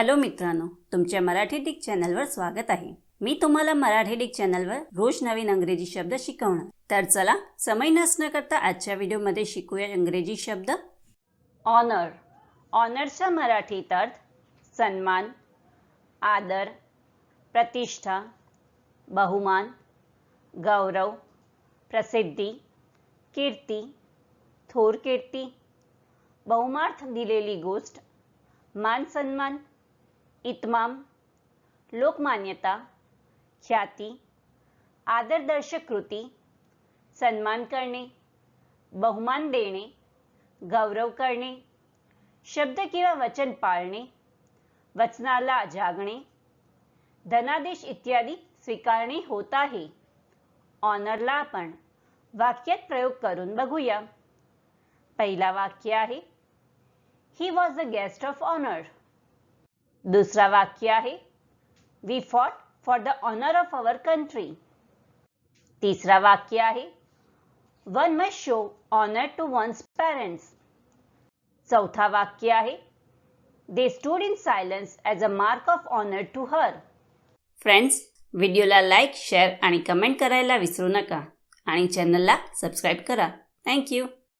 Hello मित्रांनो तुमच्या Marathi Dick चॅनलवर स्वागत आहे. मी तुम्हाला मराठी डिक चॅनलवर रोज नवीन अंग्रेजी शब्द शिकवणार. तर चला समय नसणं करता आजच्या व्हिडिओमध्ये शिकूया इंग्रजी शब्द. ऑनर ऑनरचा मराठीत अर्थ सन्मान आदर प्रतिष्ठा बहुमान गौरव प्रसिद्धी कीर्ती थोर कीर्ती बहुमार्थ दिलेली गोष्ट मान सन्मान इतमाम लोकमान्यता ख्याती आदरदर्शक कृती सन्मान करणे बहुमान देणे गौरव करणे शब्द किंवा वचन पाळणे वचनाला जागणे धनादेश इत्यादी स्वीकारणे होत आहे. ऑनरला आपण वाक्यात प्रयोग करून बघूया. पहिला वाक्य आहे he was a guest of honour दुसरा वाक्य आहे. We fought for the honour of our country तिसरा वाक्य आहे. One must show honour to one's parents चौथा वाक्य आहे. They stood in silence as a mark of honour to her friends व्हिडिओला लाईक शेअर आणि कमेंट करायला विसरू नका. आणि चॅनलला सबस्क्राईब करा. थँक्यू